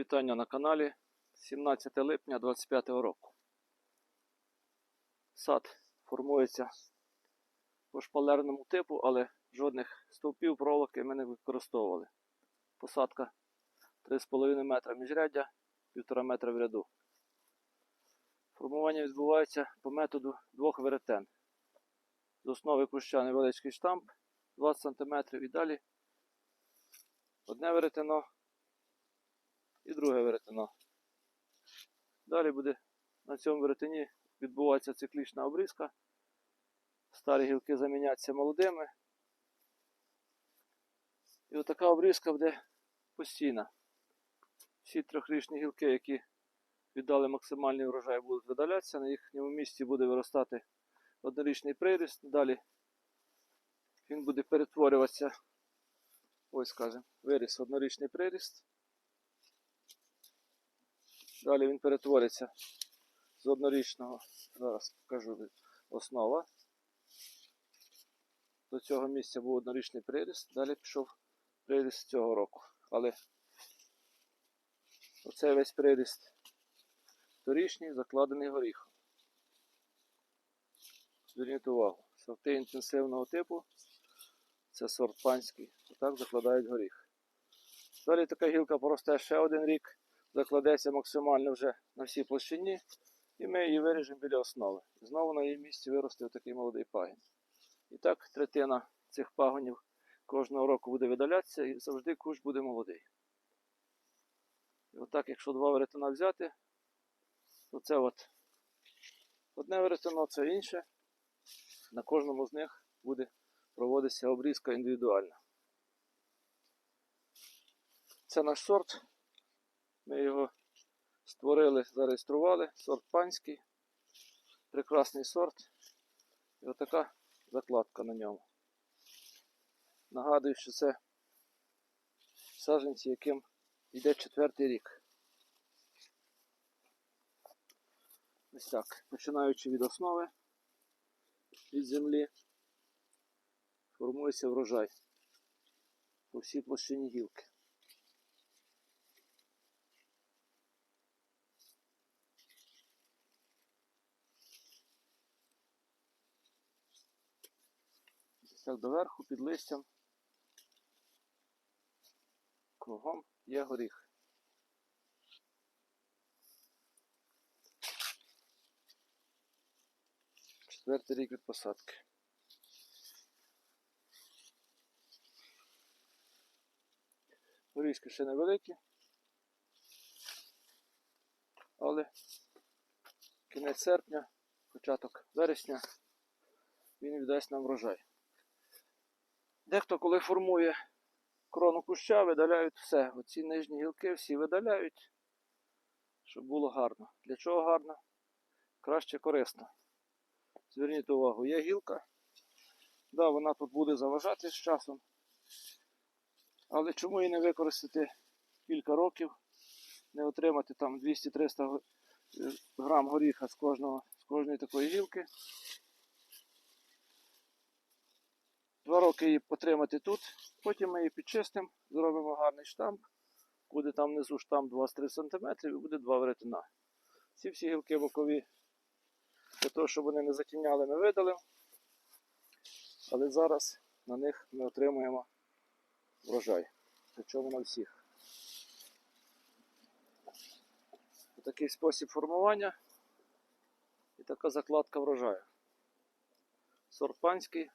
вітання на каналі 17 липня 25 року. Сад формується по шпалерному типу, але жодних стовпів проволоки ми не використовували. Посадка 3,5 метра міжряддя, 1,5 метра в ряду. Формування відбувається по методу двох веретен. З основи куща невеличкий штамп 20 см і далі одне веретено і друге веретено. Далі буде на цьому веретені відбуватися циклічна обрізка. Старі гілки заміняться молодими. І отака обрізка буде постійна. Всі трьохрічні гілки, які віддали максимальний врожай, будуть видалятися. На їхньому місці буде виростати однорічний приріст. Далі він буде перетворюватися. Ось скажімо, виріс однорічний приріст. Далі він перетвориться з однорічного, зараз покажу основа. До цього місця був однорічний приріст, далі пішов приріст цього року. Але оцей весь приріст торічній закладений горіхом. Зверніть увагу, сорти інтенсивного типу це сорт панський. Отак закладають горіх. Далі така гілка поросте ще один рік закладеться максимально вже на всій площині, і ми її виріжемо біля основи. Знову на її місці виросте такий молодий пагін. І так третина цих пагонів кожного року буде видалятися і завжди кущ буде молодий. І отак, якщо два веретена взяти, то це от одне веретено, це інше. На кожному з них буде проводитися обрізка індивідуальна. Це наш сорт. Ми його створили, зареєстрували. Сорт панський. Прекрасний сорт. І отака закладка на ньому. Нагадую, що це саджанці, яким йде четвертий рік. Ось так. Починаючи від основи, від землі, формується врожай по всій площині гілки. Так доверху під листям. Кругом є горіх. Четвертий рік від посадки. Горішки ще невеликі. Але кінець серпня, початок вересня він віддасть нам врожай. Дехто, коли формує крону куща, видаляють все. Оці нижні гілки всі видаляють, щоб було гарно. Для чого гарно? Краще корисно. Зверніть увагу, є гілка. Да, вона тут буде заважати з часом. Але чому її не використати кілька років, не отримати там 200-300 грам горіха з, кожного, з кожної такої гілки. Два роки її потримати тут, потім ми її підчистимо, зробимо гарний штамп, буде там внизу штамп 23 см і буде два веретена. Ці всі гілки бокові, для того, щоб вони не затіняли, ми видалимо. Але зараз на них ми отримуємо врожай. Причому на всіх. Такий спосіб формування і така закладка врожаю. Сорт панський.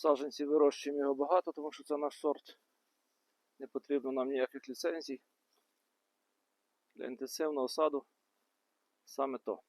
Саджанці вирощуємо його багато, тому що це наш сорт. Не потрібно нам ніяких ліцензій. Для інтенсивного саду саме то.